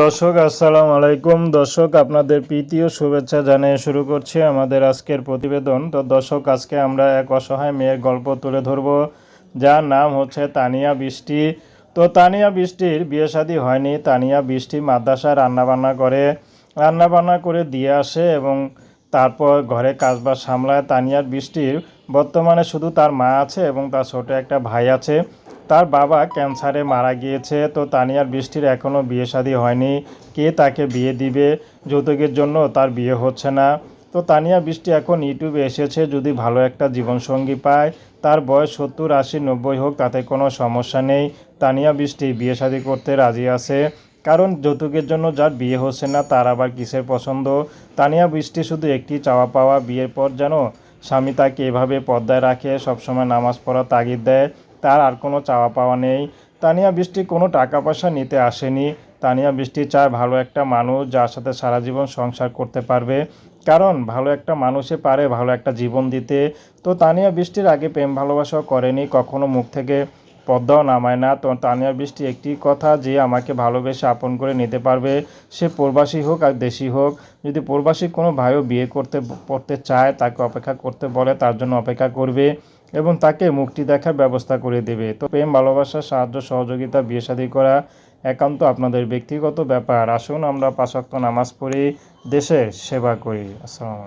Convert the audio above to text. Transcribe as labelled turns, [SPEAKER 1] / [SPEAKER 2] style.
[SPEAKER 1] দর্শক, আসসালামু আলাইকুম। দর্শক, আপনাদের প্রীতি ও শুভেচ্ছা জানিয়ে শুরু করছি আমাদের আজকের প্রতিবেদন। তো দর্শক, আজকে আমরা এক অসহায় মেয়ের গল্প তুলে ধরব, যার নাম হচ্ছে তানিয়া বৃষ্টি। তো তানিয়া বৃষ্টির বিয়ে শাদী হয়নি। তানিয়া বৃষ্টি মাদ্রাসায় রান্নাবান্না করে রান্নাবান্না করে দিয়ে আসে এবং তারপর ঘরে কাজবাজ সামলায়। তানিয়ার বৃষ্টির বর্তমানে শুধু তার মা আছে এবং তার ছোট একটা ভাই আছে। তার বাবা ক্যান্সারে মারা গিয়েছে, তো তানিয়ার বৃষ্টির এখনও বিয়ে শাদী হয়নি। কে তাকে বিয়ে দিবে? যৌতুকের জন্য তার বিয়ে হচ্ছে না। তো তানিয়া বৃষ্টি এখন ইউটিউবে এসেছে, যদি ভালো একটা জীবনসঙ্গী পায়। তার বয়স সত্তর, আশি, নব্বই হোক, তাতে কোনো সমস্যা নেই। তানিয়া বৃষ্টি বিয়ে শাদী করতে রাজি আছে। কারণ যৌতুকের জন্য যার বিয়ে হচ্ছে না, তার আবার কিসের পছন্দ? তানিয়া বৃষ্টি শুধু একটি চাওয়া পাওয়া বিয়ের পর যেন স্বামী তাকে এভাবে পর্দায় রাখে, সবসময় নামাজ পড়া তাগিদ দেয়। তার আর কোনো চাওয়া পাওয়া নেই। তানিয়া বৃষ্টি কোনো টাকা পয়সা নিতে আসেনি। তানিয়া বৃষ্টি চায় ভালো একটা মানুষ যার সাথে সারা জীবন সংসার করতে পারবে। কারণ ভালো একটা মানুষে পারে ভালো একটা জীবন দিতে। তো তানিয়া বৃষ্টির আগে প্রেম ভালোবাসাও করেনি, কখনো মুখ থেকে পদ্মাও নামায় না। তো তানিয়া বৃষ্টি একটি কথা যে আমাকে ভালোবেসে আপন করে নিতে পারবে। সে প্রবাসী হোক আর দেশি হোক, যদি প্রবাসী কোনো ভাইও বিয়ে করতে করতে চায়, তাকে অপেক্ষা করতে বলে, তার জন্য অপেক্ষা করবে। এবং তাকে মুক্তি দেখার ব্যবস্থা করে দেবে। তো প্রেম, ভালোবাসা, সাহায্য, সহযোগিতা, বিয়ে শাদী করা একান্ত আপনাদের ব্যক্তিগত ব্যাপার। আসুন আমরা পাশাক্ত নামাজ পড়ি দেশের সেবা করি। আসসালাম